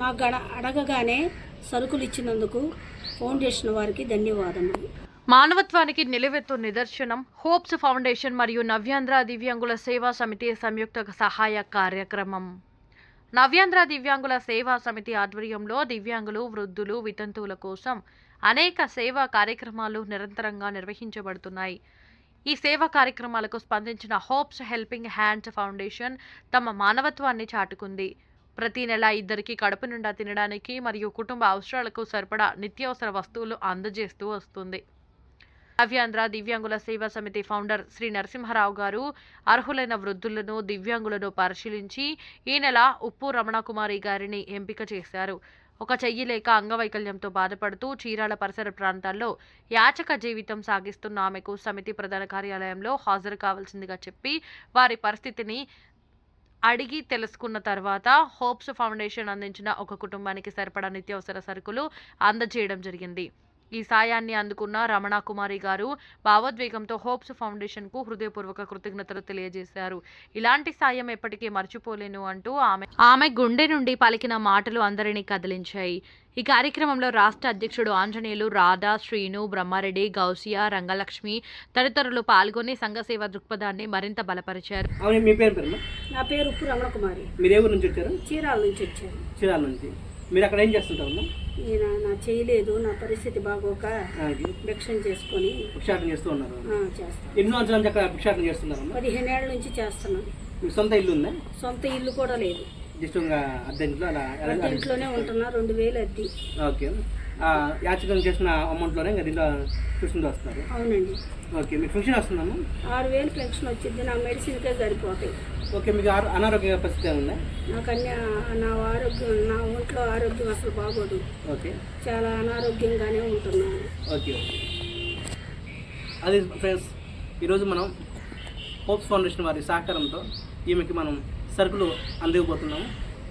మా గడ అడగగానే సరుకులు ఇచ్చినందుకు ఫౌండేషన్ వారికి ధన్యవాదములు. మానవత్వానికి నిలువెత్తు నిదర్శనం హోప్స్ ఫౌండేషన్ మరియు నవ్యాంధ్ర దివ్యాంగుల సేవా సమితి సంయుక్త సహాయ కార్యక్రమం. నవ్యాంధ్ర దివ్యాంగుల సేవా సమితి ఆధ్వర్యంలో దివ్యాంగులు వృద్ధులు వితంతువుల కోసం అనేక సేవా కార్యక్రమాలు నిరంతరంగా నిర్వహించబడుతున్నాయి. ఈ సేవా కార్యక్రమాలకు స్పందించిన హోప్స్ హెల్పింగ్ హ్యాండ్స్ ఫౌండేషన్ తమ మానవత్వాన్ని చాటుకుంది. ప్రతి నెల ఇద్దరికి కడుపు నిండా తినడానికి మరియు కుటుంబ అవసరాలకు సరిపడా నిత్యావసర వస్తువులు అందజేస్తూ వస్తుంది. నవ్యాంధ్ర దివ్యాంగుల సేవా సమితి ఫౌండర్ శ్రీ నరసింహారావు గారు అర్హులైన వృద్ధులను దివ్యాంగులను పరిశీలించి ఈ నెల ఉప్పు రమణకుమారి గారిని ఎంపిక చేశారు. ఒక చెయ్యి లేక అంగవైకల్యంతో బాధపడుతూ చీరాల పరిసర ప్రాంతాల్లో యాచక జీవితం సాగిస్తున్న ఆమెకు సమితి ప్రధాన కార్యాలయంలో హాజరు కావాల్సిందిగా చెప్పి వారి పరిస్థితిని అడిగి తెలుసుకున్న తర్వాత హోప్స్ ఫౌండేషన్ అందించిన ఒక కుటుంబానికి సరిపడా నిత్యావసర సరుకులు అందజేయడం జరిగింది. ఈ సాయాన్ని అందుకున్న రమణ కుమారి గారు భావోద్వేగంతో హోప్స్ ఫౌండేషన్కు హృదయపూర్వక కృతజ్ఞతలు తెలియజేశారు. ఇలాంటి సాయం ఎప్పటికీ మర్చిపోలేను అంటూ ఆమె ఆమె గుండె నుండి పలికిన మాటలు అందరినీ కదిలించాయి. ఈ కార్యక్రమంలో రాష్ట్ర అధ్యక్షుడు ఆంజనేయులు రాధా శ్రీను బ్రహ్మారెడ్డి గౌసియా రంగలక్ష్మి తదితరులు పాల్గొని సంఘసేవ దృక్పథాన్ని మరింత బలపరిచారు. అవును మీ పేరు నా పేరు ఉప్పు రమణకుమారి. మీరు ఏ ఊరు నుంచి వచ్చారు? చీరాల నుంచి వచ్చాను. చీరాల నుంచి. మీరు అక్కడ ఏం చేస్తుంటారమ్మా? నేను? నా చేయలేదు. నా పరిస్థితి బాగోక భిక్షం చేసుకొని భిక్షాటన చేస్తూ ఉన్నారు. ఎన్ని సంవత్సరాల నుంచి అక్కడ భిక్షాటన చేస్తున్నారమ్మా? పదిహేను ఏళ్ళ నుంచి చేస్తున్నాను. సొంత ఇల్లు ఉందా? సొంత ఇల్లు కూడా లేదు. జస్ట్ ఇంకా అద్దె ఇంట్లో అలా అద్దె ఇంట్లోనే ఉంటున్నా రెండు వేలు అద్దె. ఓకే. యాచకం చేసిన అమౌంట్లోనే ఇంకా దీంట్లో చూసుకుంటూ వస్తున్నారు అవునండి. ఓకే మీకు ఫంక్షన్ వస్తుందమ్మా? ఆరు వేలు పెన్షన్ వచ్చింది నా మెడిసిన్కే సరిపోతాయి. ఓకే మీకు ఆరో- అనారోగ్య పరిస్థితి ఏముందా నాకు అన్ని నా ఆరోగ్యం నా ఒంట్లో ఆరోగ్యం అసలు బాగోదు. ఓకే. చాలా అనారోగ్యంగానే ఉంటున్నాను. Okay okay. అది ఫ్రెండ్స్ ఈరోజు మనం హోప్స్ ఫౌండేషన్ వారి సహకారంతో ఈమెకి మనం సరుకులు అందివ్వబోతున్నాము